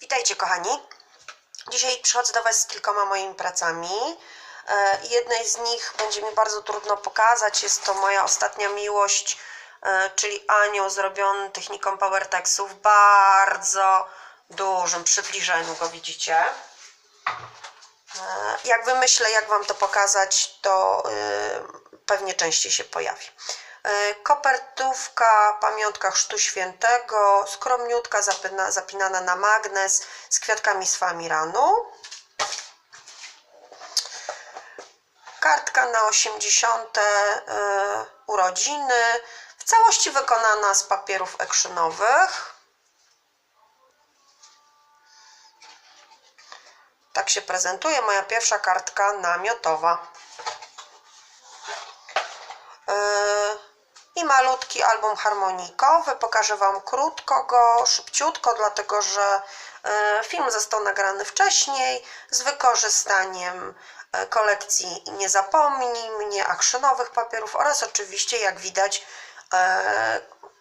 Witajcie kochani. Dzisiaj przychodzę do Was z kilkoma moimi pracami. E, Jednej z nich będzie mi bardzo trudno pokazać. Jest to moja ostatnia miłość, e, czyli anioł zrobiony techniką PowerTexu w bardzo dużym przybliżeniu go widzicie. E, Jak wymyślę, jak Wam to pokazać, to pewnie częściej się pojawi. E, Kopertówka, pamiątka Chrztu Świętego, skromniutka zapina, zapinana na magnes z kwiatkami z famiranu. Kartka na 80. e, urodziny, w całości wykonana z papierów ekrzynowych. Tak się prezentuje moja pierwsza kartka namiotowa. Yy, I malutki album harmonikowy. Pokażę Wam krótko go, szybciutko, dlatego że yy, film został nagrany wcześniej z wykorzystaniem yy, kolekcji Nie Zapomnij mnie, akrzynowych papierów oraz oczywiście, jak widać,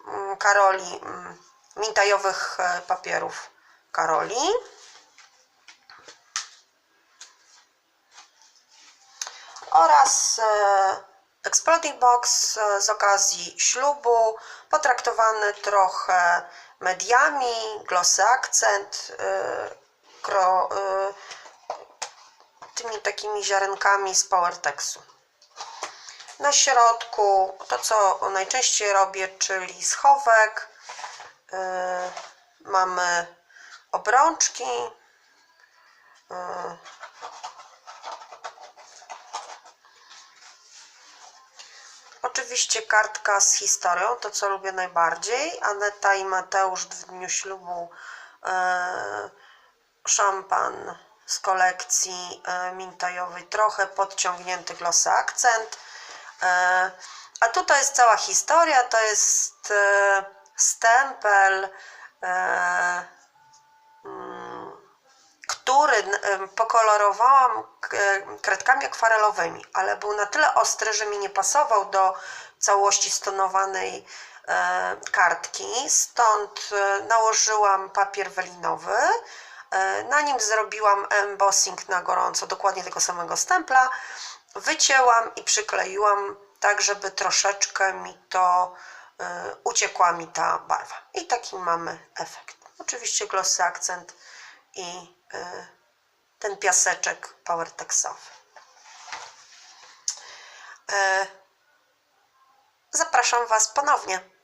mm, Karoli, mintajowych papierów Karoli. oraz e, Exploding Box e, z okazji ślubu, potraktowany trochę mediami, glossy akcent, e, kro, e, tymi takimi ziarenkami z PowerTexu. Na środku to, co najczęściej robię, czyli schowek. Mamy obrączki. Oczywiście kartka z historią, to co lubię najbardziej. Aneta i Mateusz w dniu ślubu e, szampan z kolekcji e, mintajowej, trochę podciągnięty glossy akcent. E, a tutaj jest cała historia, to jest e, stempel, e, mm, który pokolorowałam e, kredkami akwarelowymi, ale był na tyle ostry, że mi nie pasował do całości stonowanej e, kartki. Stąd e, nałożyłam papier welinowy. Na nim zrobiłam embossing na gorąco, dokładnie tego samego stempla. Wycięłam i przykleiłam tak, żeby troszeczkę mi to uciekła mi ta barwa. I taki mamy efekt. Oczywiście glossy akcent i y, ten piaseczek powertexowy. Y, Zapraszam Was ponownie.